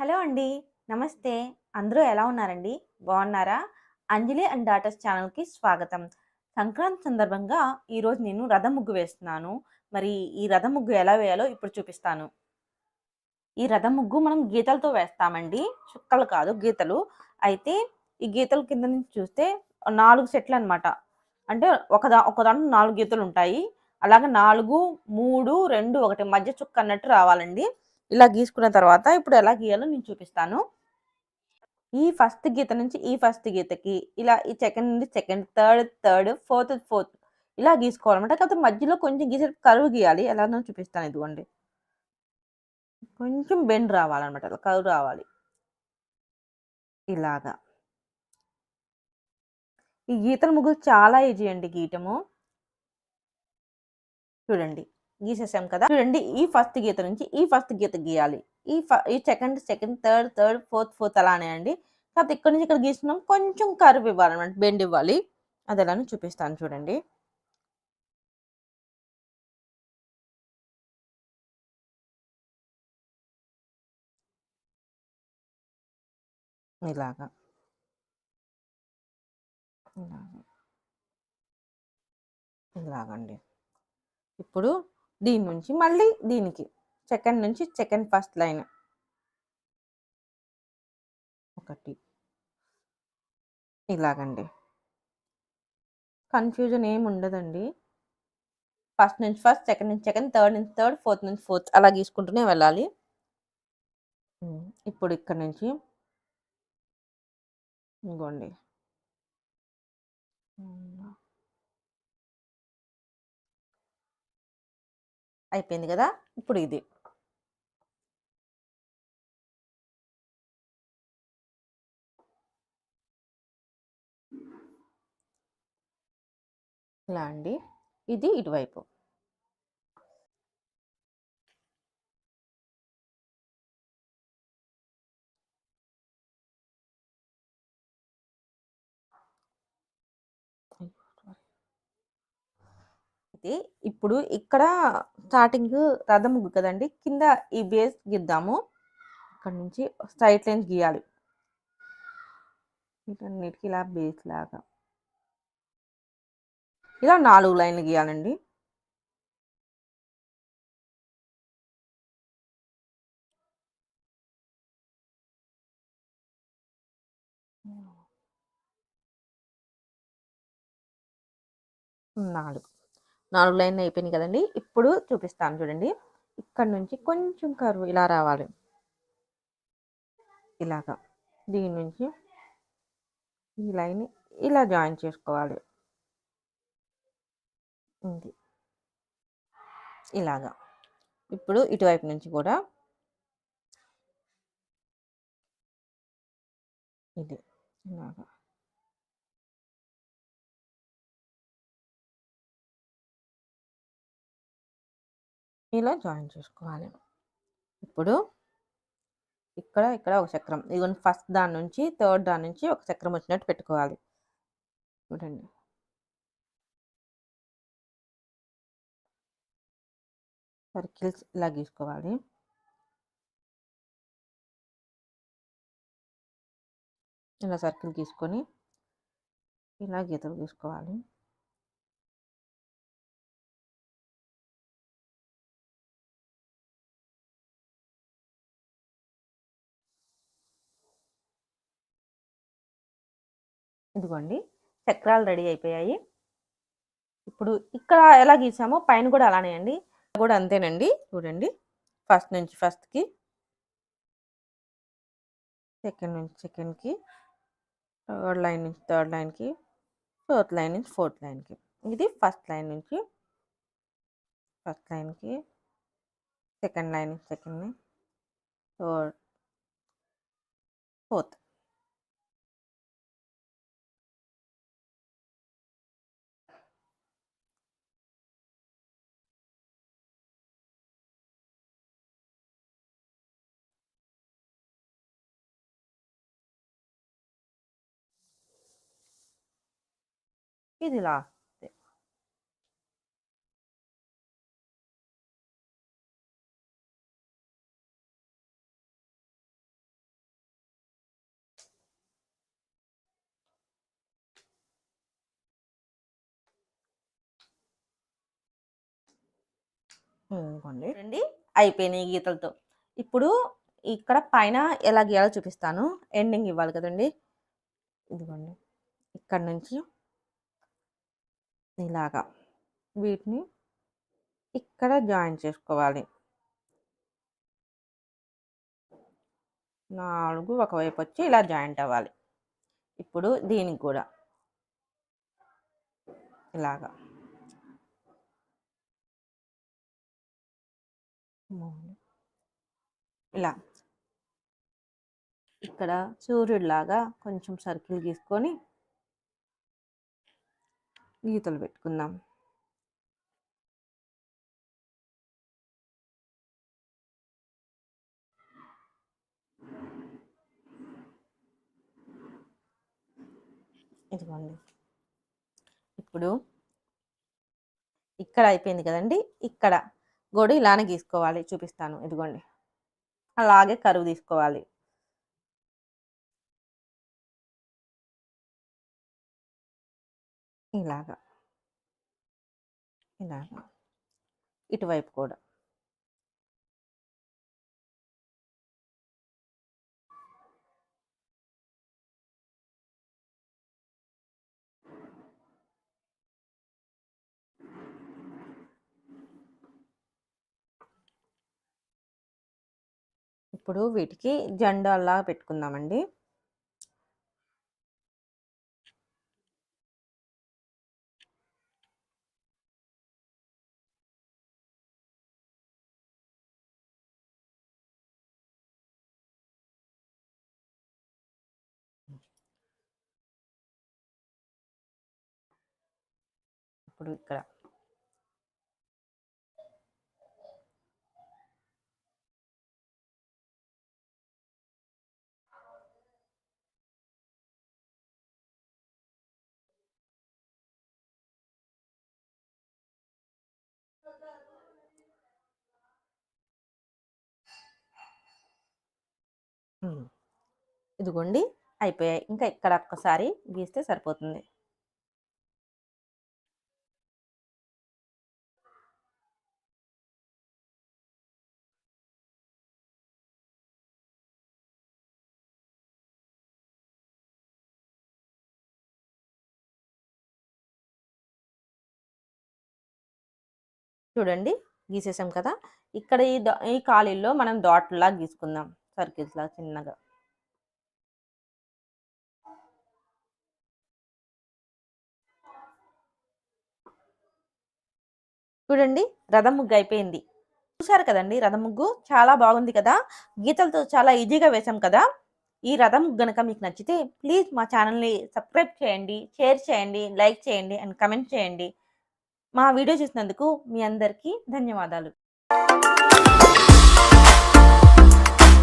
Hello అండి. నమస్తే. అందరూ ఎలా ఉన్నారండి? బాగున్నారా అంజలి అండ్ డాటర్స్ ఛానల్‌కి స్వాగతం. సంక్రాంతి సందర్భంగా ఈరోజు నేను రథ ముగ్గు వేస్తున్నాను. మరి ఈ రథం ముగ్గు ఎలా వేయాలో ఇప్పుడు చూపిస్తాను. ఈ రథం ముగ్గు మనం గీతలతో వేస్తామండి. చుక్కలు కాదు గీతలు. అయితే ఈ గీతల కింద నుంచి చూస్తే నాలుగు సెట్లు అనమాట అంటే ఒకదా ఒకదాంట్లో నాలుగు గీతలు ఉంటాయి అలాగే 4, 3, 2, 1 మధ్య చుక్క అన్నట్టు రావాలండి. ఇలా గీసుకున్న తర్వాత ఇప్పుడు ఎలా గీయాలో నేను చూపిస్తాను. ఈ ఫస్ట్ గీత నుంచి ఈ ఫస్ట్ గీతకి ఇలా ఈ సెకండ్ నుండి second, third, third, fourth, fourth ఇలా గీసుకోవాలన్నమాట. కాకపోతే మధ్యలో కొంచెం గీసే కరువు గీయాలి. ఎలానో చూపిస్తాను ఇదిగోండి. కొంచెం బెండ్ రావాలన్నమాట. అలా కరువు రావాలి. ఇలాగా. ఈ గీతల ముగ్గులు చాలా ఈజీ అండి గీయటము. చూడండి. గీసేసాం కదా! చూడండి ఈ ఫస్ట్ గీత నుంచి ఈ ఫస్ట్ గీత గీయాలి. ఈ ఫ ఈ second, second, third, third, fourth, fourth అలానే అండి. కాకపోతే ఇక్కడి నుంచి ఇక్కడ గీసినాం కొంచెం కర్వ్ ఇవ్వాలన్నమాట. బెండ్ ఇవ్వాలి. అది అదెలానో చూపిస్తాను చూడండి. ఇలాగా. ఇలాగా. ఇలాగండి. ఇప్పుడు దీని నుంచి మళ్ళీ దీనికి. సెకండ్ నుంచి సెకండ్ ఫస్ట్ లైన్. ఒకటి. ఇలాగండి. కన్‌ఫ్యూజన్ ఏమి ఉండదండి. ఫస్ట్ నుంచి ఫస్ట్, సెకండ్ నుంచి సెకండ్, థర్డ్ నుంచి థర్డ్, ఫోర్త్ నుంచి ఫోర్త్ అలా గీసుకుంటూనే వెళ్ళాలి. ఇప్పుడు ఇక్కడ నుంచి ఇంకోండి అయిపోయింది కదా ఇప్పుడు ఇది. ఇలా అండి. ఇది ఇటువైపు. అయితే ఇప్పుడు ఇక్కడ స్టార్టింగ్ రథం కదండి కింద ఈ బేస్ గీద్దాము. ఇక్కడ నుంచి స్ట్రైట్ లైన్స్ గీయాలి. వీటన్నిటికి ఇలా బేస్ లాగా. ఇలా నాలుగు లైన్‌లు గీయాలండి. నాలుగు 4. 4 లైన్‌లు అయిపోయినాయి కదండీ! ఇప్పుడు చూపిస్తాను చూడండి. ఇక్కడ నుంచి కొంచెం కరువు ఇలా రావాలి. ఇలాగా. దీని నుంచి ఈ లైన్ ఇలా జాయిన్ చేసుకోవాలి. ఇది. ఇలాగా. ఇప్పుడు ఇటువైపు నుంచి కూడా ఇది. ఇలాగా. ఇలా జాయిన్ చేసుకోవాలి. ఇప్పుడు ఇక్కడ, ఇక్కడ ఒక చక్రం. ఇది ఫస్ట్ దాని నుంచి థర్డ్ దాని నుంచి ఒక చక్రం వచ్చినట్టు పెట్టుకోవాలి. చూడండి. సర్కిల్స్ ఇలా గీసుకోవాలి. ఇలా సర్కిల్ గీసుకొని ఇలా గీతలు గీసుకోవాలి. ఇదిగోండి. చక్రాలు రెడీ అయిపోయాయి. ఇప్పుడు ఇక్కడ ఎలా గీసామో పైన కూడా అలానే అండి. కూడా అంతేనండి. చూడండి. ఫస్ట్ నుంచి ఫస్ట్‌కి. సెకండ్ నుంచి సెకండ్‌కి. థర్డ్ లైన్ నుంచి థర్డ్ లైన్‌కి. ఫోర్త్ లైన్ నుంచి ఫోర్త్ లైన్‌కి. ఇది ఫస్ట్ లైన్ నుంచి ఫస్ట్ లైన్‌కి. సెకండ్ లైన్ నుంచి second third fourth. e di latte. రండి అయిపోయినాయి గీతలతో. ఇప్పుడు ఇక్కడ పైన ఎలా గీయాలో చూపిస్తాను. ఎండింగ్ ఇవ్వాలి కదండి. ఇదిగోండి. ఇక్కడ నుంచి ఇలాగా వీటిని ఇక్కడ జాయిన్ చేసుకోవాలి. నాలుగు ఒకవైపు వచ్చి ఇలా జాయింట్ అవ్వాలి. ఇప్పుడు దీనికి కూడా ఇలాగా. ఇలా. ఇక్కడ సూర్యుడిలాగా కొంచెం సర్కిల్ గీసుకొని గీతలు పెట్టుకుందాం. ఇదిగోండి. ఇప్పుడు ఇక్కడ అయిపోయింది కదండి ఇక్కడ గూడా ఇలానే గీసుకోవాలి. చూపిస్తాను. ఇదిగోండి. అలాగే కరువు తీసుకోవాలి. ఇలాగా. ఇలాగా. ఇటువైపు కూడా. ఇప్పుడు వీటికి జెండాల్లా పెట్టుకుందామండి. ఇప్పుడు ఇక్కడ. ఇదిగోండి అయిపోయాయి. ఇంకా ఇక్కడ ఒక్కసారి గీస్తే సరిపోతుంది. చూడండి గీసేసాం కదా! ఇక్కడ ఈ ఈ ఖాళీల్లో మనం డాట్లా గీసుకుందాం. సర్కిల్స్లా చిన్నగా. చూడండి రథం ముగ్గు అయిపోయింది. చూసారు కదండి రథం ముగ్గు చాలా బాగుంది కదా! గీతలతో చాలా ఈజీగా వేసాం కదా! ఈ రథం ముగ్గు గనక మీకు నచ్చితే ప్లీజ్ మా ఛానల్‌ని సబ్స్క్రైబ్ చేయండి, షేర్ చేయండి, లైక్ చేయండి అండ్ కమెంట్ చేయండి. మా వీడియో చూసినందుకు మీ అందరికీ ధన్యవాదాలు.